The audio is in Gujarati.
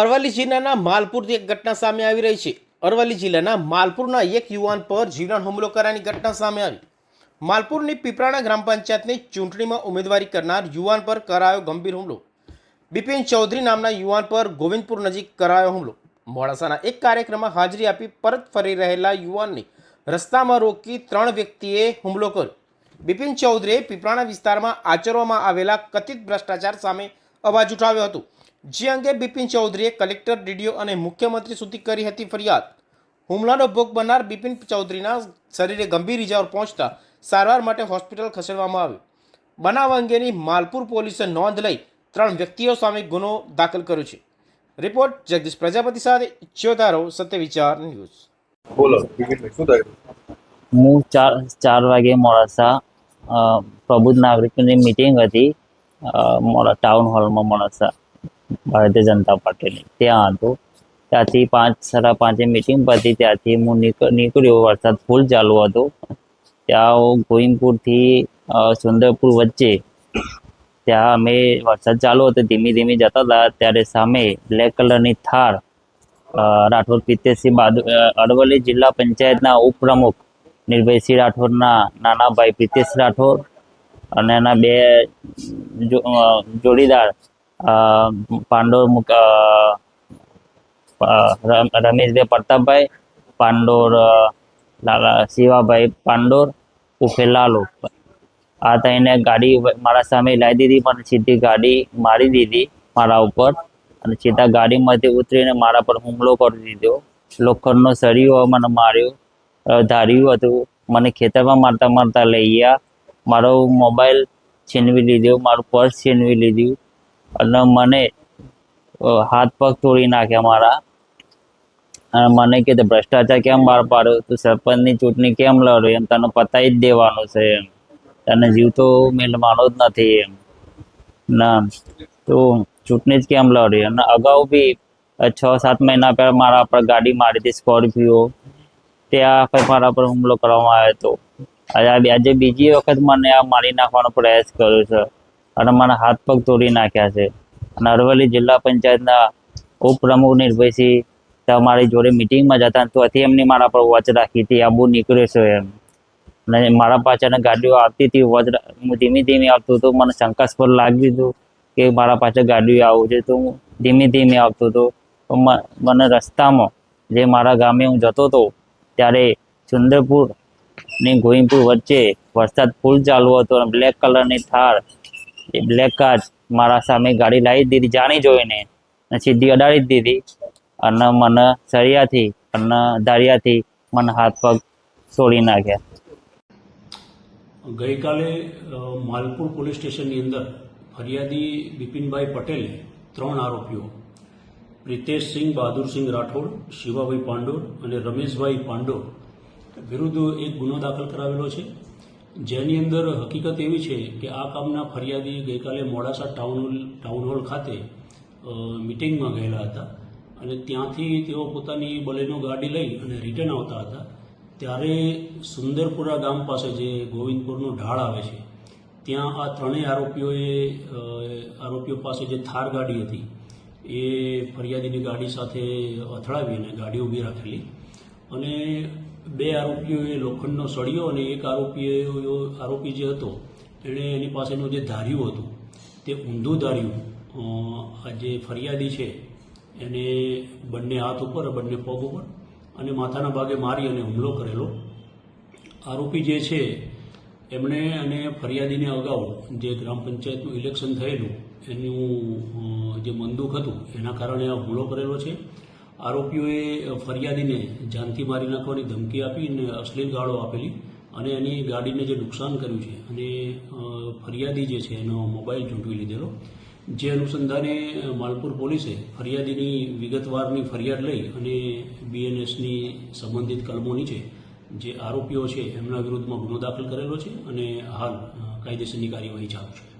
અરવલ્લી જિલ્લાના માલપુરથી એક ઘટના સામે આવી રહી છે. અરવલ્લી જિલ્લાના માલપુરના એક યુવાન પર જીવલેણ હુમલો કરવાની ઘટના સામે આવી. માલપુરની પીપરાણા ગ્રામ પંચાયતની ચૂંટણીમાં ઉમેદવારી કરનાર યુવાન પર કરાયો ગંભીર હુમલો. બિપિન ચૌધરી નામના યુવાન પર ગોવિંદપુર નજીક કરાયો હુમલો. મોડાસાના એક કાર્યક્રમમાં હાજરી આપી પરત ફરી રહેલા યુવાનને રસ્તામાં રોકી ત્રણ વ્યક્તિએ હુમલો કર્યો. બિપિન ચૌધરીએ પીપરાણા વિસ્તારમાં આચરવામાં આવેલા કથિત ભ્રષ્ટાચાર સામે અવાજ ઉઠાવ્યો હતો. જે અંગે બિપિન ચૌધરીએ કલેક્ટર ડીડીઓ અને મુખ્યમંત્રી સુધી કરી હતી ફરિયાદ. હુમલાનો ભોગ બનનાર બિપિન ચૌધરીના શરીરે ગંભીર ઇજાઓ પહોંચતા સારવાર માટે હોસ્પિટલ ખસેડવામાં આવ્યું. બનાવ અંગેની માલપુર પોલીસે નોંધ લઈ ત્રણ વ્યક્તિઓ સામે ગુનો દાખલ કર્યો છે. રિપોર્ટ જગદીશ પ્રજાપતિ સાથે ચ્યોતારો સત્ય વિચાર ન્યૂઝ. બોલો હું ચાર ચાર વાગે મોડાસા પ્રબુદ્ધ નાગરિકોની મિટિંગ હતી મોડા ટાઉન હોલમાં મોડાસા. ભારતીય જનતા પાર્ટીની. ત્યાં હતું ત્યાંથી પાંચ, સાડા પાંચે મિટિંગ પતી ત્યાંથી હું નીકળ્યો. વરસાદ ફૂલ ચાલુ હતો. ત્યાં હું ગોઈમપુરથી સુંદરપુર વચ્ચે ત્યાં અમે વરસાદ ચાલુ હતો. ધીમે ધીમે જતા હતા. ત્યારે સામે બ્લેક કલરની થાર રાઠોડ પિત્તેસિંહ બાદુ અરવલ્લી જિલ્લા પંચાયતના ઉપપ્રમુખ નિર્ભયસિંહ રાઠોડના નાના ભાઈ પ્રિતેશ રાઠોડ અને એના બે જોડીદાર પાંડોર રમેશભાઈ પ્રતાપભાઈ, પાંડોર શિવાભાઈ પાંડોર ઉફે લાલુ. આ થઈને ગાડી મારા સામે લાવી દીધી પણ સીધી ગાડી મારી દીધી મારા ઉપર અને સીધા ગાડીમાંથી ઉતરીને મારા પર હુમલો કરી દીધો. લોખંડનો સળિયો મને માર્યો ધાર્યું હતું. મને ખેતરમાં મારતા મારતા લઈ ગયા. મારો મોબાઈલ છીનવી લીધો, મારું પર્સ છીનવી લીધું. અને મને હાથ પગ તોડી નાખ્યા મારા. અને મને કે ભ્રષ્ટાચાર કેમ બહાર પાડ્યો? તું સરપંચની ચૂંટણી કેમ લડ્યો? એમ તને પતાવી જ દેવાનું છે એમ. તને જીવતો મેલવાનો જ નથી એમ. ના, તો ચૂંટણી જ કેમ લડી? અને અગાઉ બી છ, સાત મહિના પહેલાં મારા પર ગાડી મારી હતી સ્કોર્પિયો. ત્યાં મારા પર હુમલો કરવામાં આવ્યો હતો. આજે આજે બીજી વખત મને આ મારી નાખવાનો પ્રયાસ કર્યો છે. અને મને હાથ પગ તોડી નાખ્યા છે. અને અરવલ્લી જિલ્લા પંચાયતના ઉપપ્રમુખ નિર્ભયસિંહ તમારી જોડે મિટિંગમાં જતા ત્યાંથી એમની મારા પર વોચ રાખી હતી. આબુ નીકળ્યો છે એમ. અને મારા પાછળ ગાડીઓ આવતી હતી, વોચ હું ધીમે ધીમે આવતો હતો. મને શંકાસ્પદ લાગ્યું હતું કે મારા પાછળ ગાડીઓ આવું છે. તો હું ધીમે ધીમે આવતો હતો. મને રસ્તામાં જે મારા ગામે હું જતો હતો, ત્યારે સુંદરપુર ને ગોઈમપુર વચ્ચે વરસાદ ફૂલ ચાલુ હતો અને બ્લેક કલરની થાર એ બ્લેક કાર મારા સામે ગાડી લાવી દીધી, જાણી જોઈને. અને સીધી અડાડી દીધી. અને મને સળિયાથી, અને ધારિયાથી મને હાથ પગ તોડી નાખ્યા. ગઈકાલે માલપુર પોલીસ સ્ટેશનની અંદર ફરિયાદી બિપિનભાઈ પટેલે ત્રણ આરોપીઓ, પ્રિતેશસિંહ બહાદુરસિંહ રાઠોડ, શિવાભાઈ પાંડોર અને રમેશભાઈ પાંડોર વિરુદ્ધ એક ગુનો દાખલ કરાવેલો છે. જેની અંદર હકીકત એવી છે કે આ કામના ફરિયાદી ગઈકાલે મોડાસા ટાઉન ટાઉન હોલ ખાતે મિટિંગમાં ગયેલા હતા અને ત્યાંથી તેઓ પોતાની બલેનો ગાડી લઈ અને રિટર્ન આવતા હતા. ત્યારે સુંદરપુરા ગામ પાસે જે ગોવિંદપુરનો ઢાળ આવે છે, ત્યાં આ ત્રણેય આરોપીઓએ આરોપીઓ પાસે જે થાર ગાડી હતી, એ ફરિયાદીની ગાડી સાથે અથડાવી અને ગાડી ઊભી રાખેલી. અને બે આરોપીઓએ લોખંડનો સળિયો અને એક આરોપીએ આરોપી જે હતો એણે એની પાસેનું જે ધાર્યું હતું, તે ઊંધું ધાર્યું આ જે ફરિયાદી છે, એને બંને હાથ ઉપર, બંને પગ ઉપર અને માથાના ભાગે મારી અને હુમલો કરેલો. આરોપી જે છે, એમણે અને ફરિયાદીને અગાઉ જે ગ્રામ પંચાયતનું ઇલેક્શન થયેલું, એનું જે મંદુક હતું, એના કારણે આ હુમલો કરેલો છે. આરોપીઓએ ફરિયાદીને જાનથી મારી નાખવાની ધમકી આપી અને અશ્લીલ ગાળો આપેલી અને એની ગાડીને જે નુકસાન કર્યું છે અને ફરિયાદી જે છે એનો મોબાઈલ ઝૂંટવી લીધેલો. જે અનુસંધાને માલપુર પોલીસે ફરિયાદીની વિગતવારની ફરિયાદ લઈ અને બીએનએસની સંબંધિત કલમો નીચે જે આરોપીઓ છે એમના વિરુદ્ધમાં ગુનો દાખલ કરેલો છે અને હાલ કાયદેસરની કાર્યવાહી ચાલુ છે.